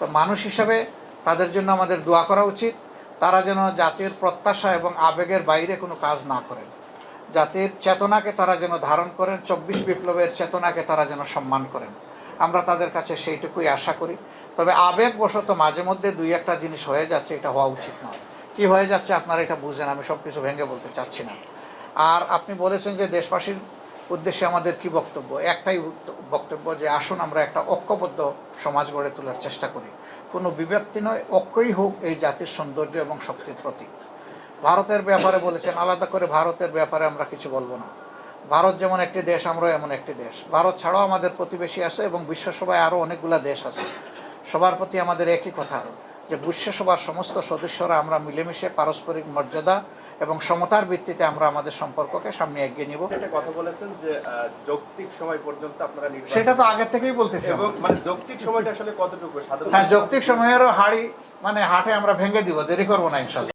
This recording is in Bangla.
তো মানুষ হিসাবে তাদের জন্য আমাদের দোয়া করা উচিত। তারা যেন জাতির প্রত্যাশা এবং আবেগের বাইরে কোনো কাজ না করেন। জাতির চেতনাকে তারা যেন ধারণ করেন, চব্বিশ বিপ্লবের চেতনাকে তারা যেন সম্মান করেন। আমরা তাদের কাছে সেইটুকুই আশা করি। তবে আবেগবশত মাঝে মধ্যে দুই একটা জিনিস হয়ে যাচ্ছে, এটা হওয়া উচিত নয়। কি হয়ে যাচ্ছে আপনারা এটা বুঝেন, আমি সব কিছু ভেঙে বলতে চাচ্ছি না। আর আপনি বলেছেন যে দেশবাসীর উদ্দেশ্যে আমাদের কি বক্তব্য? একটাই বক্তব্য যে আসুন আমরা একটা ঐক্যবদ্ধ সমাজ গড়ে তোলার চেষ্টা করি। কোনো বিভক্তি নয়, ঐক্যই হোক এই জাতির সৌন্দর্য এবং শক্তির প্রতীক। ভারতের ব্যাপারে বলেছেন, আলাদা করে ভারতের ব্যাপারে আমরা কিছু বলব না। ভারত যেমন একটি দেশ, আমরাও এমন একটি দেশ। ভারত ছাড়াও আমাদের প্রতিবেশী আছে এবং বিশ্বসভায় আরও অনেকগুলা দেশ আছে। সবার প্রতি আমাদের একই কথা, যে বিশ্বসভার সমস্ত সদস্যরা আমরা মিলেমিশে পারস্পরিক মর্যাদা এবং সমতার ভিত্তিতে আমরা আমাদের সম্পর্ককে সামনে এগিয়ে নিব। কথা বলেছেন যে যৌক্তিক সময় পর্যন্ত আপনারা সেটা তো আগে থেকেই বলতেছি মানে যৌক্তিক সময়টা আসলে কতটুকু? হ্যাঁ যৌক্তিক সময়েরও হাড়ি মানে হাটে আমরা ভেঙে দিব দেরি করব না ইনশাল্লাহ।